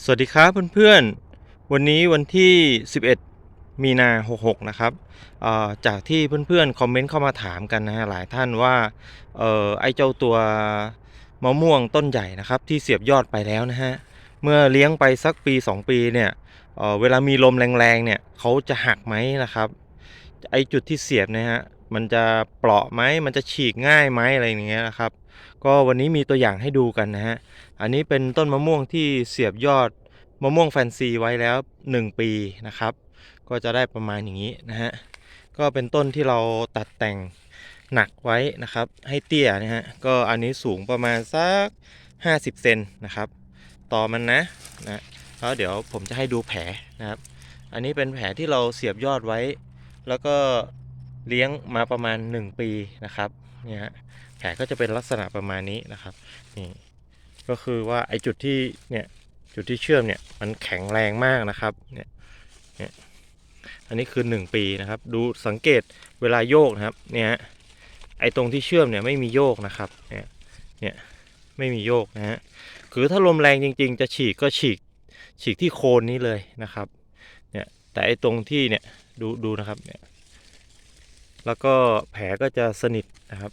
สวัสดีครับเพื่อนๆ วันนี้วันที่ 11 มีนา 66 นะครับจากที่เพื่อนๆ คอมเมนต์เข้ามาถามกันนะฮะหลายท่านว่าออไอ้เจ้าตัวมะม่วงต้นใหญ่นะครับที่เสียบยอดไปแล้วนะฮะ เมื่อเลี้ยงไปสักปี 2 ปีเนี่ยเเวลามีลมแรงๆเนี่ยเขาจะหักไหมนะครับ ไอ้จุดที่เสียบเนะฮะมันจะเปราะไหมมันจะฉีกง่ายไหมอะไรอย่างเงี้ยนะครับ ก็วันนี้มีตัวอย่างให้ดูกันนะฮะ อันนี้เป็นต้นมะม่วงที่เสียบยอดมะม่วงแฟนซีไว้แล้ว 1 ปีนะครับ ก็จะได้ประมาณอย่างนี้นะฮะ ก็เป็นต้นที่เราตัดแต่งหนักไว้นะครับ ให้เตี้ยนะฮะ ก็อันนี้สูงประมาณสัก 50 เซนนะครับ ต่อมันนะนะแล้วเดี๋ยวผมจะให้ดูแผลนะครับ อันนี้เป็นแผลที่เราเสียบยอดไว้ แล้วก็เลี้ยงมาประมาณ 1 ปีนะครับ เนี่ยฮะ แผลก็จะเป็นลักษณะประมาณนี้นะครับนี่ก็คือว่าไอ้จุดที่เนี่ยจุดที่เชื่อมเนี่ยมันแข็งแรงมากนะครับเนี่ยเนี่ยอันนี้คือ 1 ปีนะครับ ดูสังเกตเวลาโยกนะครับเนี่ยไอ้ตรงที่เชื่อมเนี่ยไม่มีโยกนะครับเนี่ยเนี่ยไม่มีโยกนะฮะคือถ้าลมแรงจริง ๆ จะฉีกก็ฉีกฉีกที่โคนนี้เลยนะครับเนี่ยแต่ไอ้ตรงที่เนี่ยดูดูนะครับเนี่ยแล้วก็แผลก็จะสนิทนะครับ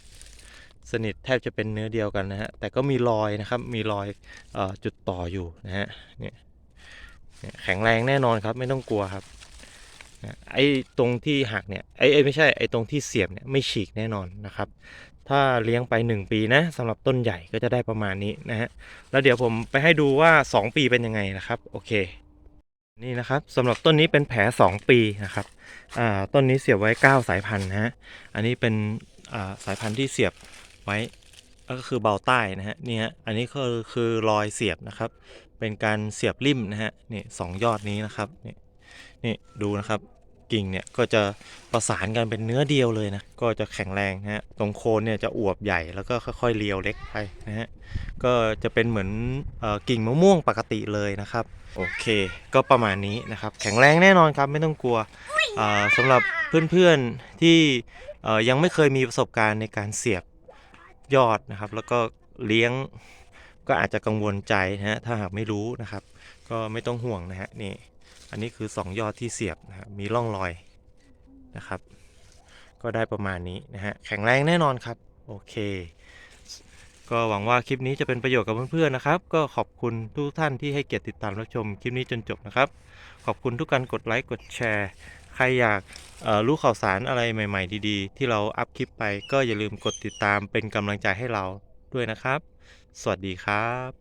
สนิทแทบจะเป็นเนื้อเดียวกันนะฮะ แต่ก็มีรอยนะครับ มีรอยอจุดต่ออยู่นะฮะเนี่ยแข็งแรงแน่นอนครับ ไม่ต้องกลัวครับไอ้ตรงที่หักเนี่ยไอ้ไอ้ไม่ใช่ไอ้ตรงที่เสียบเนี่ยไม่ฉีกแน่นอนนะครับ ถ้าเลี้ยงไป 1 ปีนะสำหรับต้นใหญ่ก็จะได้ประมาณนี้นะฮะแล้วเดี๋ยวผมไปให้ดูว่า 2 ปีเป็นยังไงนะครับโอเค นี่นะครับสำหรับต้นนี้เป็นแผล 2 ปีนะครับอ่าต้นนี้เสียบไว้ 9 สายพันธุ์นะฮะอันนี้เป็นอ่าสายพันธุ์ที่เสียบ ไว้ก็คือเบาใต้นะฮะนี่ฮะอันนี้ก็คือรอยเสียบนะครับ เป็นการเสียบริมนะฮะนี่สองยอดนี้นะครับนี่นี่ดูนะครับกิ่งเนี่ยก็จะประสานกันเป็นเนื้อเดียวเลยนะก็จะแข็งแรงนะฮะตรงโคนเนี่ยจะอวบใหญ่แล้วก็ค่อยๆเลียวเล็กไปนะฮะก็จะเป็นเหมือนอกิ่งมะม่วงปกติเลยนะครับโอเค ก็ประมาณนี้นะครับ แข็งแรงแน่นอนครับไม่ต้องกลัวอ่าสำหรับเพื่อนๆที่ยังไม่เคยมีประสบการณ์ในการเสียบ ยอดนะครับ แล้วก็เลี้ยงก็อาจจะกังวลใจนะฮะถ้าหากไม่รู้นะครับ ก็ไม่ต้องห่วงนะฮะนี่อันนี้คือ 2 ยอดที่เสียบนะครับมีร่องรอยนะครับ ก็ได้ประมาณนี้นะฮะแข็งแรงแน่นอนครับ โอเค ก็หวังว่าคลิปนี้จะเป็นประโยชน์กับเพื่อนๆนะครับ ก็ขอบคุณทุกท่านที่ให้เกียรติติดตามรับชมคลิปนี้จนจบนะครับ ขอบคุณทุกการกดไลค์กดแชร์ รอยากรู้ข่าวสารอะไรใหม่ๆ ดีๆ ที่เราอัพคลิปไปก็อย่าลืมกดติดตามเป็นกำลังใจให้เราด้วยนะครับ สวัสดีครับ